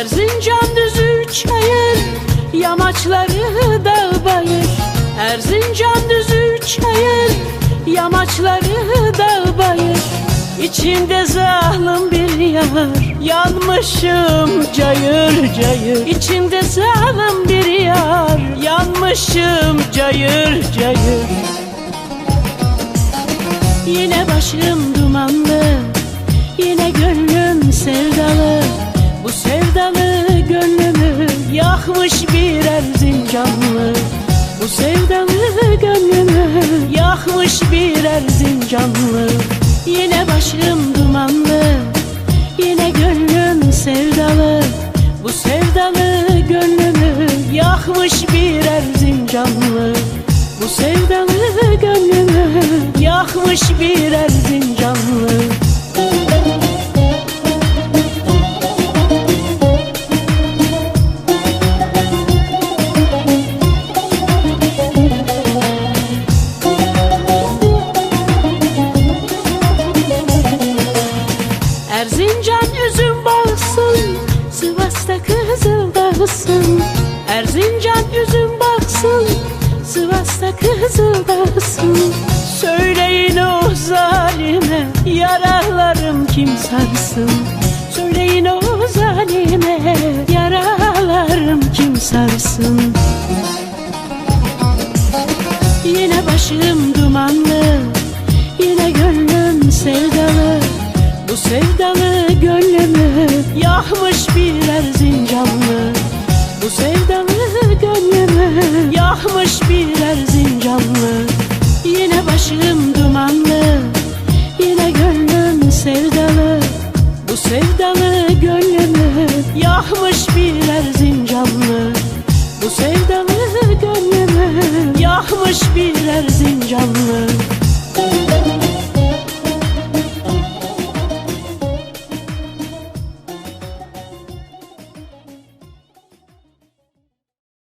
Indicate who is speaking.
Speaker 1: Erzincan düzü çayır Yamaçları dağ bayır. Erzincan düzü çayır Yamaçları dağ bayır. İçinde zalim bir yar Yanmışım cayır cayır. İçinde zalim bir yar Yanmışım cayır cayır. Yine başım dumanlı zincanlı Yine başım dumanlı Yine gönlüm sevdalı. Bu sevdalı gönlümü Yakmış birer zincanlı Bu sevdalı gönlümü Yakmış birer zincanlı Erzincan üzüm baksın Sivas'ta kızıl dağsın. Erzincan üzüm baksın Sivas'ta kızıl dağsın. Söyleyin o zalime Yaralarım kim sarsın? Söyleyin o zalime Yaralarım kim sarsın? Yine başım dumanlı sevdalı gönlümü Yakmış birer zincanlı. Bu sevdalı gönlümü Yakmış birer zincanlı